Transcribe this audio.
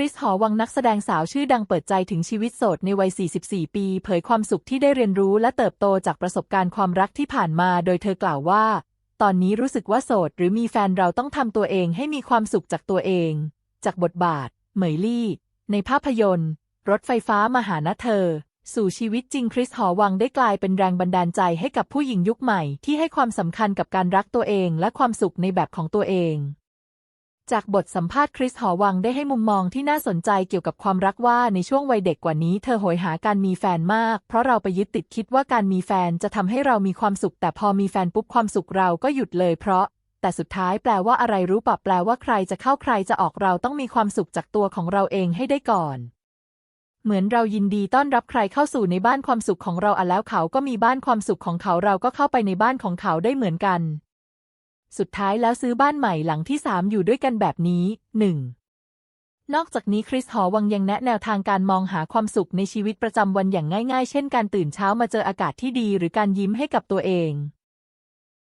ริสหอวังนักแสดงสาวชื่อดังเปิดใจถึงชีวิตโสดในวัย 44 ปี เผยความสุขที่ได้เรียนรู้และเติบโตจากประสบการณ์ความรักที่ผ่านมา โดยเธอกล่าวว่า ตอนนี้รู้สึกว่าโสด หรือมีแฟนเราต้องทำตัวเองให้มีความสุขจากตัวเอง จากบทบาท เหมยลี่ ในภาพยนตร์ รถไฟฟ้ามาหานะเธอ สู่ชีวิตจริงคริสหอวังได้กลายเป็นแรงบันดาลใจให้กับผู้หญิงยุคใหม่ ที่ให้ความสำคัญกับการรักตัวเองและความสุขในแบบของตัวเอง จากบทสัมภาษณ์คริสหอวังได้ให้มุมมองที่น่าสนใจเกี่ยวกับความรักว่าในช่วงวัยเด็กกว่านี้เธอโหยหาการมีแฟนมาก เพราะเราไปยึดติดคิดว่าการมีแฟนจะทำให้เรามีความสุข แต่พอมีแฟนปุ๊บความสุขเราก็หยุดเลยเพราะ แต่สุดท้ายแปลว่าอะไรรู้ปะแปลว่าใครจะเข้าใครจะออกเราต้องมีความสุขจากตัวของเราเองให้ได้ก่อน เหมือนเรายินดีต้อนรับใครเข้าสู่ในบ้านความสุขของเราอะแล้วเขาก็มีบ้านความสุขของเขาเราก็เข้าไปในบ้านของเขาได้เหมือนกัน สุดท้ายแล้วซื้อบ้านใหม่หลังที่สามอยู่ด้วยกันแบบนี้หนึ่งนอกจากนี้คริสหอวังยังแนะแนวทางการมองหาความสุขในชีวิตประจำวันอย่างง่าย ๆ เช่นการตื่นเช้ามาเจออากาศที่ดีหรือการยิ้มให้กับตัวเอง